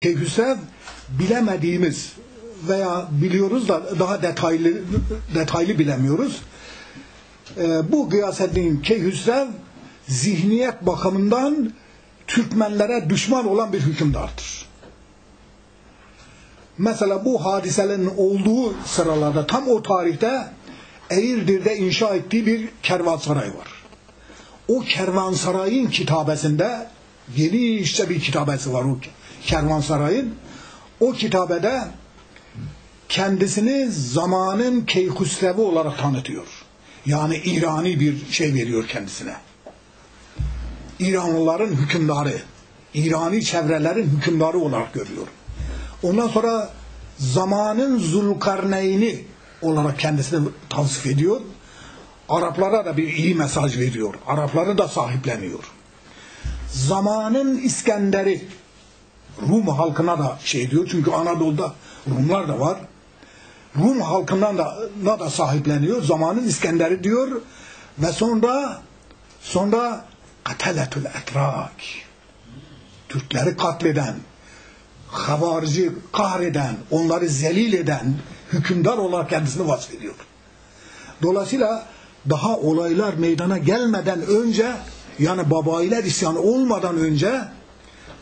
Keyhüsrev bilemediğimiz veya biliyoruz da daha detaylı detaylı bilemiyoruz. Ee, bu Gıyaseddin Keyhüsrev zihniyet bakımından Türkmenlere düşman olan bir hükümdardır. Mesela bu hadiselerin olduğu sıralarda tam o tarihte Eğirdir'de inşa ettiği bir kervansaray var. O kervansarayın kitabesinde genişçe bir kitabesi var o kervansarayın. O kitabede kendisini zamanın Keyhüsrevi olarak tanıtıyor. Yani İrani bir şey veriyor kendisine. İranlıların hükümdarı, İrani çevrelerin hükümdarı olarak görüyor. Ondan sonra zamanın Zulkarneyni olarak kendisini tavsif ediyor. Araplara da bir iyi mesaj veriyor. Arapları da sahipleniyor. Zamanın İskender'i Rum halkına da şey diyor. Çünkü Anadolu'da Rumlar da var. Rum halkından da, da sahipleniyor. Zamanın İskender'i diyor. Ve sonra sonra kateletül etrak Türkleri katleden havarici kahreden, onları zelil eden hükümdar olarak kendisini vasfediyor. Dolayısıyla daha olaylar meydana gelmeden önce yani babayiler isyanı olmadan önce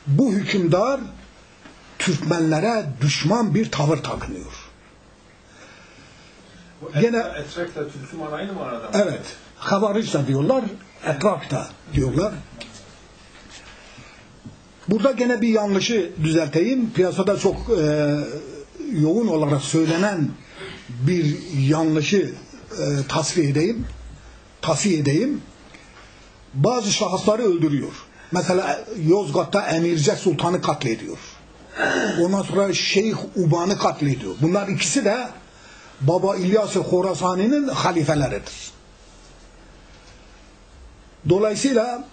bu hükümdar Türkmenlere düşman bir tavır takınıyor. Gene- Gene... Etrek'le Türkmen aynı mı arada? Evet. Havariç da diyorlar, etrak da diyorlar. Burada gene bir yanlışı düzelteyim. Piyasada çok e, yoğun olarak söylenen bir yanlışı e, tasfiye edeyim. Tasfiye edeyim. Bazı şahısları öldürüyor. Mesela Yozgat'ta Emirce Sultan'ı katlediyor. Ondan sonra Şeyh Uban'ı katlediyor. Bunlar ikisi de Baba İlyas-ı Horasani'nin halifeleridir. Dolayısıyla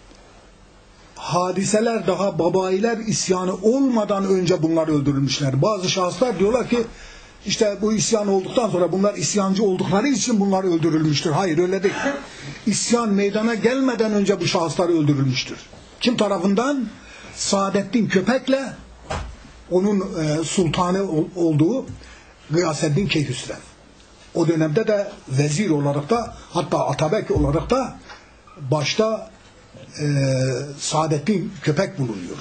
hadiseler daha babayiler isyanı olmadan önce bunlar öldürülmüşler. Bazı şahıslar diyorlar ki işte bu isyan olduktan sonra bunlar isyancı oldukları için bunlar öldürülmüştür. Hayır öyle değil. İsyan meydana gelmeden önce bu şahıslar öldürülmüştür. Kim tarafından? Saadettin Köpek'le onun e, sultanı ol- olduğu Gıyaseddin Keyhüsrev. O dönemde de vezir olarak da hatta Atabek olarak da başta e, Saadettin Köpek bulunuyor.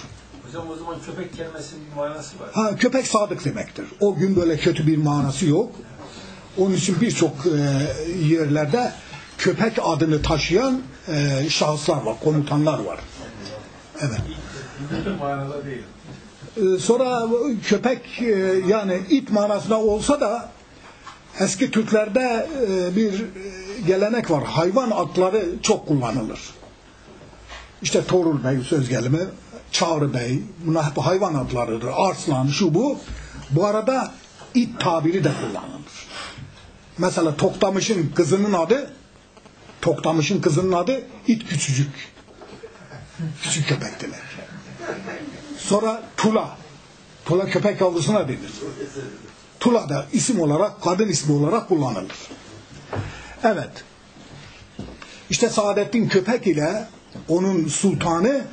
Hocam o zaman köpek kelimesinin bir manası var. Ha, köpek sadık demektir. O gün böyle kötü bir manası yok. Onun için birçok e, yerlerde köpek adını taşıyan e, şahıslar var, komutanlar var. Evet. Manada değil. Ee, Sonra köpek e, yani it manasında olsa da eski Türklerde e, bir e, gelenek var. Hayvan adları çok kullanılır. İşte Torul Bey söz gelimi, Çağrı Bey bunlar hep hayvan adlarıdır. Arslan şu bu. Bu arada it tabiri de kullanılır. Mesela Toktamış'ın kızının adı Toktamış'ın kızının adı it küçücük. Küçük köpek. Sonra Tula. Tula köpek yavrusuna denir. Tula da isim olarak, kadın ismi olarak kullanılır. Evet. İşte Saadettin Köpek ile onun sultanı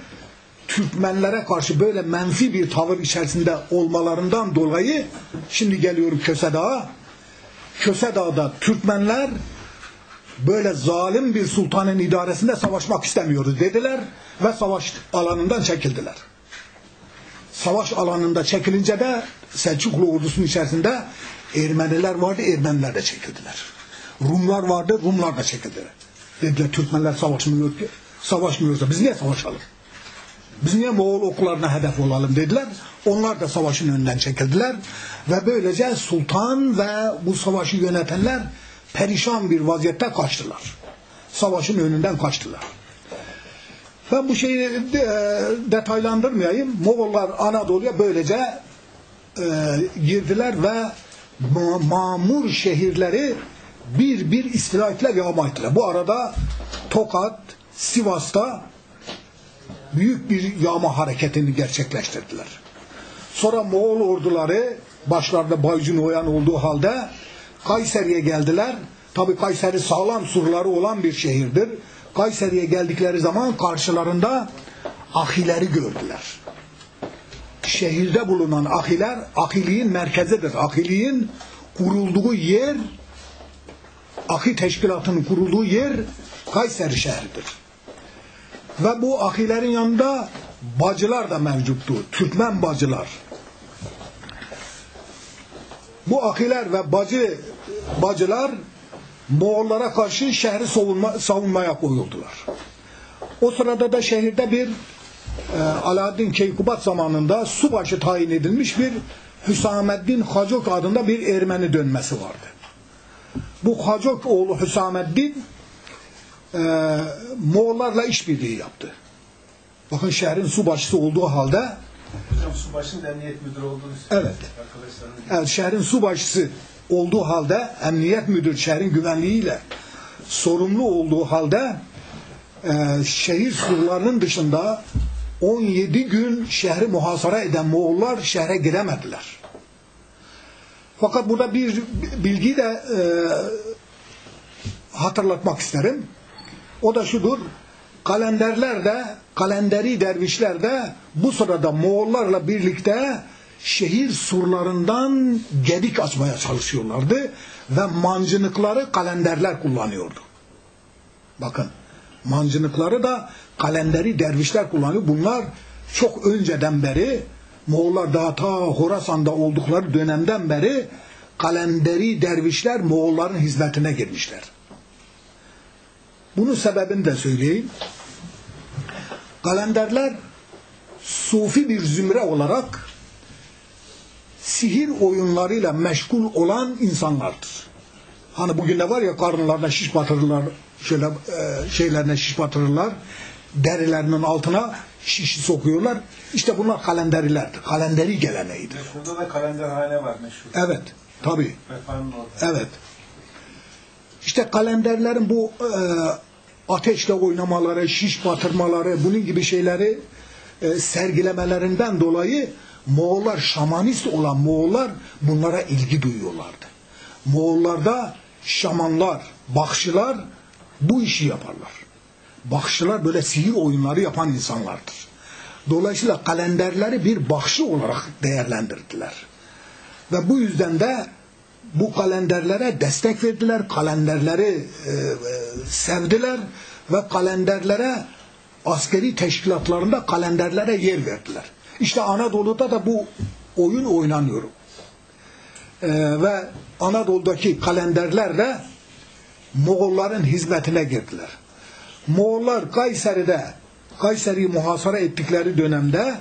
Türkmenlere karşı böyle menfi bir tavır içerisinde olmalarından dolayı şimdi geliyorum Köse Dağı. Köse Dağı'da Türkmenler böyle zalim bir sultanın idaresinde savaşmak istemiyoruz dediler ve savaş alanından çekildiler savaş alanında çekilince de Selçuklu ordusunun içerisinde Ermeniler vardı, Ermeniler de çekildiler. Rumlar vardı, Rumlar da çekildiler. Dediler Türkmenler savaşmıyor ki. Savaşmıyorsa biz niye savaşalım? Biz niye Moğol oklarına hedef olalım dediler. Onlar da savaşın önünden çekildiler. Ve böylece sultan ve bu savaşı yönetenler perişan bir vaziyette kaçtılar. Savaşın önünden kaçtılar. Ben bu şeyi de, detaylandırmayayım. Moğollar Anadolu'ya böylece e, girdiler ve ma- mamur şehirleri bir bir istila ettiler, yağma ettiler. Bu arada Tokat, Sivas'ta büyük bir yağma hareketini gerçekleştirdiler. Sonra Moğol orduları başlarda Baycun Oyan olduğu halde Kayseri'ye geldiler. Tabi Kayseri sağlam surları olan bir şehirdir. Kayseri'ye geldikleri zaman karşılarında ahileri gördüler. şehirde bulunan ahiler ahiliğin merkezidir. Ahiliğin kurulduğu yer ahi teşkilatının kurulduğu yer Kayseri şehridir. Ve bu ahilerin yanında bacılar da mevcuttu. Türkmen bacılar. Bu ahiler ve bacı bacılar Moğollara karşı şehri savunma, savunmaya koyuldular. O sırada da şehirde bir e, Alaaddin Keykubat zamanında subaşı tayin edilmiş bir Hüsameddin Hacok adında bir Ermeni dönmesi vardı. Bu Hacok oğlu Hüsameddin e, Moğollarla işbirliği yaptı. Bakın şehrin subaşısı olduğu halde Hocam subaşının emniyet müdürü olduğunu Evet. Evet, şehrin subaşısı olduğu halde emniyet müdür şehrin güvenliğiyle sorumlu olduğu halde e, şehir surlarının dışında 17 gün şehri muhasara eden Moğollar şehre giremediler. Fakat burada bir bilgi de e, hatırlatmak isterim. O da şudur. Kalenderler de, kalenderi dervişler de bu sırada Moğollarla birlikte şehir surlarından gedik açmaya çalışıyorlardı ve mancınıkları kalenderler kullanıyordu. Bakın mancınıkları da kalenderi dervişler kullanıyor. Bunlar çok önceden beri Moğollar daha ta Horasan'da oldukları dönemden beri kalenderi dervişler Moğolların hizmetine girmişler. Bunun sebebini de söyleyeyim. Kalenderler sufi bir zümre olarak sihir oyunlarıyla meşgul olan insanlardır. Hani bugün de var ya karnlarına şiş batırırlar, şöyle e, şeylerine şiş batırırlar, derilerinin altına şişi sokuyorlar. İşte bunlar kalenderilerdir. Kalenderi geleneğidir. Burada da kalenderhane var meşhur. Evet, tabii. Evet. İşte kalenderlerin bu e, ateşle oynamaları, şiş batırmaları, bunun gibi şeyleri e, sergilemelerinden dolayı Moğollar, şamanist olan Moğollar bunlara ilgi duyuyorlardı. Moğollarda şamanlar, bakşılar bu işi yaparlar. Bakşılar böyle sihir oyunları yapan insanlardır. Dolayısıyla kalenderleri bir bakşı olarak değerlendirdiler. Ve bu yüzden de bu kalenderlere destek verdiler, kalenderleri e, e, sevdiler ve kalenderlere askeri teşkilatlarında kalenderlere yer verdiler. İşte Anadolu'da da bu oyun oynanıyor. E, ve Anadolu'daki kalenderlerle Moğolların hizmetine girdiler. Moğollar Kayseri'de Kayseri'yi muhasara ettikleri dönemde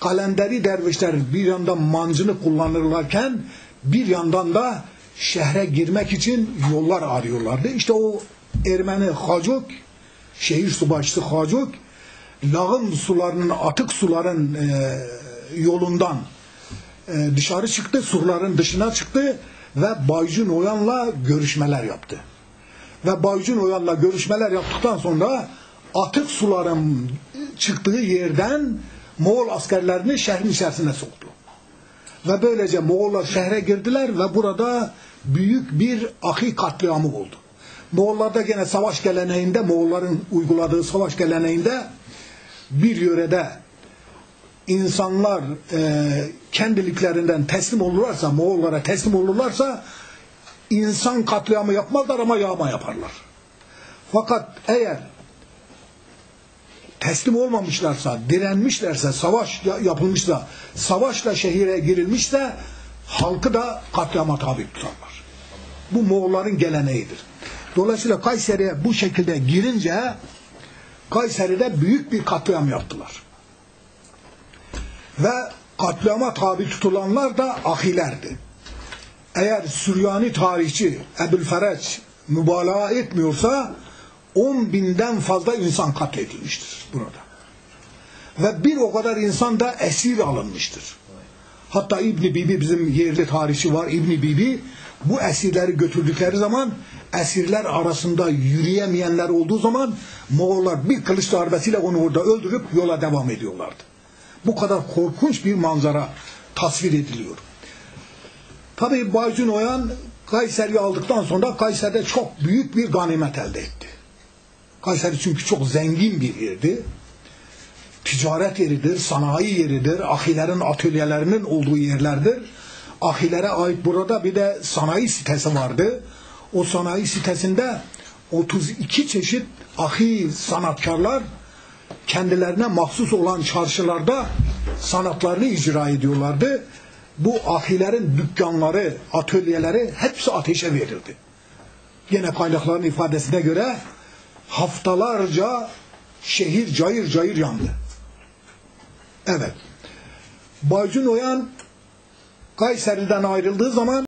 kalenderi dervişler bir yandan mancını kullanırlarken bir yandan da şehre girmek için yollar arıyorlardı. İşte o Ermeni Hacuk, şehir subaşısı Hacuk, lağım sularının, atık suların e, yolundan e, dışarı çıktı, surların dışına çıktı ve Baycun Oyan'la görüşmeler yaptı. Ve Baycun Oyan'la görüşmeler yaptıktan sonra atık suların çıktığı yerden Moğol askerlerini şehrin içerisine soktu. Ve böylece Moğollar şehre girdiler ve burada büyük bir ahi katliamı oldu. Moğollarda gene savaş geleneğinde, Moğolların uyguladığı savaş geleneğinde bir yörede insanlar e, kendiliklerinden teslim olurlarsa, Moğollara teslim olurlarsa insan katliamı yapmazlar ama yağma yaparlar. Fakat eğer teslim olmamışlarsa, direnmişlerse, savaş yapılmışsa, savaşla şehire girilmişse halkı da katliama tabi tutarlar. Bu Moğolların geleneğidir. Dolayısıyla Kayseri'ye bu şekilde girince Kayseri'de büyük bir katliam yaptılar. Ve katliama tabi tutulanlar da ahilerdi. Eğer Süryani tarihçi Ebu'l-Fereç mübalağa etmiyorsa 10 binden fazla insan katledilmiştir burada. Ve bir o kadar insan da esir alınmıştır. Hatta İbni Bibi bizim yerli tarihçi var İbni Bibi bu esirleri götürdükleri zaman esirler arasında yürüyemeyenler olduğu zaman Moğollar bir kılıç darbesiyle onu orada öldürüp yola devam ediyorlardı. Bu kadar korkunç bir manzara tasvir ediliyor. Tabi Baycun Oyan Kayseri'yi aldıktan sonra Kayseri'de çok büyük bir ganimet elde etti. Kayseri çünkü çok zengin bir yerdi. ticaret yeridir, sanayi yeridir, ahilerin atölyelerinin olduğu yerlerdir. Ahilere ait burada bir de sanayi sitesi vardı. O sanayi sitesinde 32 çeşit ahi sanatkarlar kendilerine mahsus olan çarşılarda sanatlarını icra ediyorlardı. Bu ahilerin dükkanları, atölyeleri hepsi ateşe verildi. Yine kaynakların ifadesine göre haftalarca şehir cayır cayır yandı. Evet. Baycun Oyan Kayseri'den ayrıldığı zaman